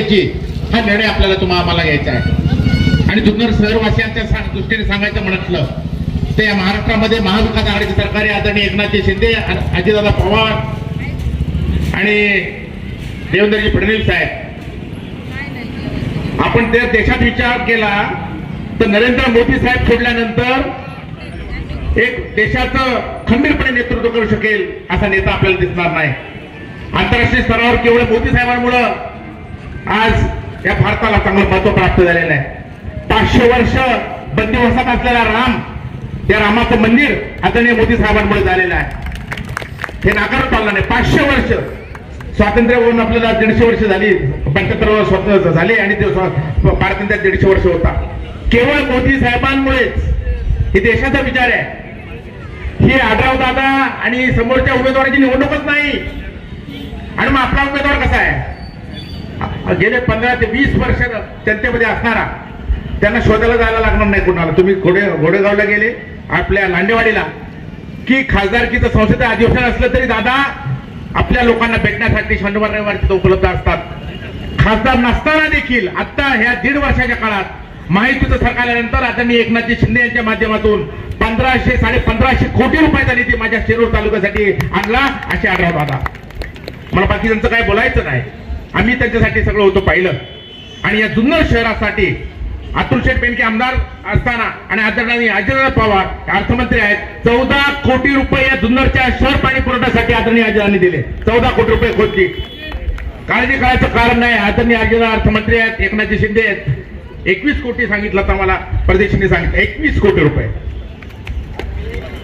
द्यायची हा निर्णय आपल्याला तुम्हाला आम्हाला घ्यायचा आहे. आणि जुन्नर शहरवासियांच्या सा- दृष्टीने सांगायचं म्हटलं ते महाराष्ट्रामध्ये महाविकास आघाडीचे सरकारी आदरणीय एकनाथजी शिंदे अजितदादा पवार आणि देवेंद्रजी फडणवीस साहेब. आपण जर देशात विचार केला तर नरेंद्र मोदी साहेब सोडल्यानंतर एक देशाचं खंबीरपणे नेतृत्व करू शकेल असा नेता आपल्याला दिसणार नाही. आंतरराष्ट्रीय स्तरावर केवळ मोदी साहेबांमुळं आज या भारताला चांगलं महत्त्व प्राप्त झालेलं आहे. पाचशे वर्ष बंदिवासात असलेला राम त्या रामाचं मंदिर आदरणीय मोदी साहेबांमुळे झालेलं आहे. हे नाकारत चाललं नाही. पाचशे वर्ष स्वातंत्र्य होऊन आपल्याला दीडशे वर्ष झाली. पंच्याहत्तर वर्ष स्वतंत्र झाले आणि ते स्वा- पारतंत्र्यात दीडशे वर्ष होता. केवळ मोदी साहेबांमुळेच हे देशाचा विचार आहे. ही आढाव दादा आणि समोरच्या उमेदवाराची निवडणूकच नाही. आणि मग आपला उमेदवार कसा आहे? गेले पंधरा ते वीस वर्ष जनतेमध्ये असणारा त्यांना शोधायला जायला लागणार नाही कुणाला. तुम्ही घोडे घोडेगावला गेले आपल्या लांडेवाडीला की खासदारकीचं संसदेत अधिवेशन असलं तरी दादा आपल्या लोकांना भेटण्यासाठी शनिवार रविवार तिथं उपलब्ध असतात. खासदार नसताना देखील आता ह्या दीड वर्षाच्या काळात माहितीचं सरकार आल्यानंतर आदरणीय एकनाथजी शिंदे यांच्या माध्यमातून पंधराशे साडे पंधराशे कोटी रुपयाचा निधी माझ्या शिरूर तालुक्यासाठी आणला असे आढळ दादा. मला बाकी त्यांचं काय बोलायचं नाही. आम्ही त्यांच्यासाठी सगळं होतं पाहिलं. आणि या जुन्नर शहरासाठी अतुल शेठ बेनके आमदार असताना आणि आदरणीय अजितदादा पवार अर्थमंत्री आहेत चौदा कोटी रुपये या जुन्नरच्या शहर पाणी पुरवठ्यासाठी आदरणीय अजितांनी दिले. चौदा कोटी रुपये खोदली काळजी करायचं कारण नाही आदरणीय अजितदादा अर्थमंत्री आहेत एकनाथजी शिंदे आहेत. एकवीस कोटी सांगितलं तर मला परदेशीने सांगितलं एकवीस कोटी रुपये.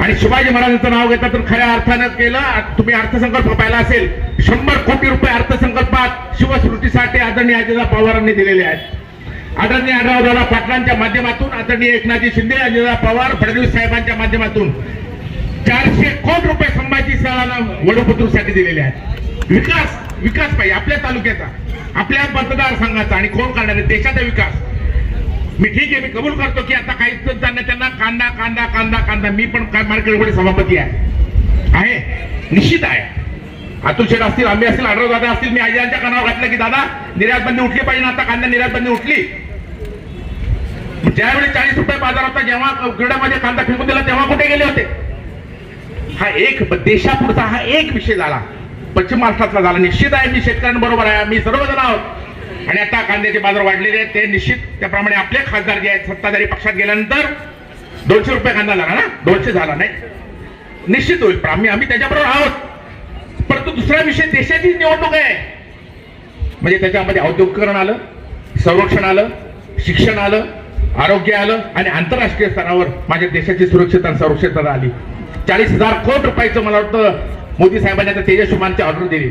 आणि शिवाजी महाराजांचं नाव घेतलं तर खऱ्या अर्थानं केलं तुम्ही अर्थसंकल्प पाहिला असेल शंभर कोटी रुपये अर्थसंकल्पात शिवसृष्टीसाठी आदरणीय अजितदादा पवारांनी दिलेले आहेत. आदरणीय आढळरावदादा पाटलांच्या माध्यमातून आदरणीय एकनाथजी शिंदे अजितदादा पवार फडणवीस साहेबांच्या माध्यमातून चारशे कोटी रुपये संभाजी सरांना वडोपतूरसाठी दिलेले आहेत. विकास विकास पाहिजे आपल्या तालुक्याचा आपल्या मतदारसंघाचा आणि कोण करणार आहे देशाचा विकास. मी ठीक आहे मी कबूल करतो की आता काही त्यांना त्यांना कांदा कांदा कांदा कांदा. मी पण काय मार्केटमध्ये सभापती आहे. आहे. निश्चित आहे. अतुल शेठ असतील आम्ही असतील आढळ दादा असतील मी आजीच्या कानावर घातलं की दादा निर्यात बंदी उठली पाहिजे ना आता कांदा निर्यात बंदी उठली. ज्यावेळी चाळीस रुपये बाजार होता जेव्हा क्रीडामध्ये कांदा फेकून दिला तेव्हा कुठे गेले होते? हा एक देशापुरता हा एक विषय झाला. पश्चिम महाराष्ट्रातला झाला. निश्चित आहे मी शेतकऱ्यांबरोबर आहे. आम्ही सर्वजण आहोत. आणि आता कांद्याचे बाजार वाढलेले आहेत ते निश्चित त्याप्रमाणे आपले खासदार जे आहेत सत्ताधारी पक्षात गेल्यानंतर दोनशे रुपये कांदा झाला ना? दोनशे झाला नाही. निश्चित होईल. आम्ही आम्ही त्याच्याबरोबर आहोत. परंतु दुसरा विषय देशाची निवडणूक आहे. म्हणजे त्याच्यामध्ये औद्योगिकरण आलं संरक्षण आलं शिक्षण आलं आरोग्य आलं आणि आंतरराष्ट्रीय स्तरावर माझ्या देशाची सुरक्षितता आणि संरक्षितता आली. चाळीस हजार कोटी रुपयाचं मला वाटतं मोदी साहेबांनी आता तेजस्वी विमानची ऑर्डर दिली.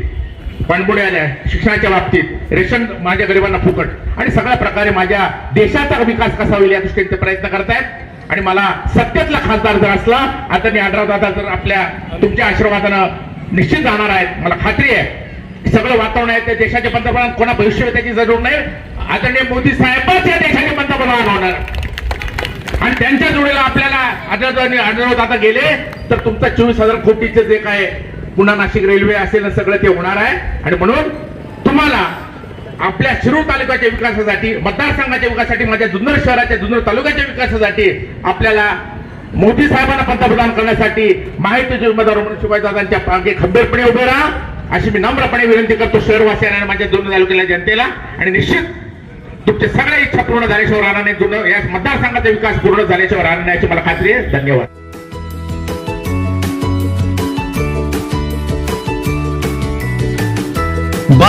पाणबुड्या आल्या शिक्षणाच्या बाबतीत रेशन माझ्या गरिबांना फुकट. आणि सगळ्या प्रकारे माझ्या देशाचा विकास कसा होईल या दृष्टीने ते प्रयत्न करतायत. आणि मला सत्यातला खासदार जर असला आता मी आढराव दादा जर आपल्या तुमच्या आशीर्वादानं निश्चित जाणार आहेत मला खात्री आहे. सगळं वातावरण आहे ते देशाचे पंतप्रधान कोणा भविष्य त्याची जरूर नाही. आदरणीय मोदी साहेबच या देशाचे पंतप्रधान होणार. आणि त्यांच्या जोडीला आपल्याला आढळराव आढळराव दादा गेले तर तुमचा चोवीस हजार कोटीचे जे काय पुन्हा नाशिक रेल्वे असेल सगळं ते होणार आहे. आणि म्हणून तुम्हाला आपल्या शिरूर तालुक्याच्या विकासासाठी मतदारसंघाच्या विकासासाठी माझ्या जुन्नर शहराच्या जुन्नर तालुक्याच्या विकासासाठी आपल्याला मोदी साहेबांना पंतप्रधान करण्यासाठी माहितीचे उमेदवार म्हणून शिवाजीदादांच्या मागे खंबीरपणे उभे राहा. अशी मी नम्रपणे विनंती करतो शहरवासियांना आणि माझ्या जुन्नर तालुक्याला जनतेला. आणि निश्चित तुमच्या सगळ्या इच्छा पूर्ण झाल्याशिवाय राहणार नाही. जुन्नर या मतदारसंघाचा विकास पूर्ण झाल्याशिवाय राहणार नाही याची मला खात्री आहे. धन्यवाद.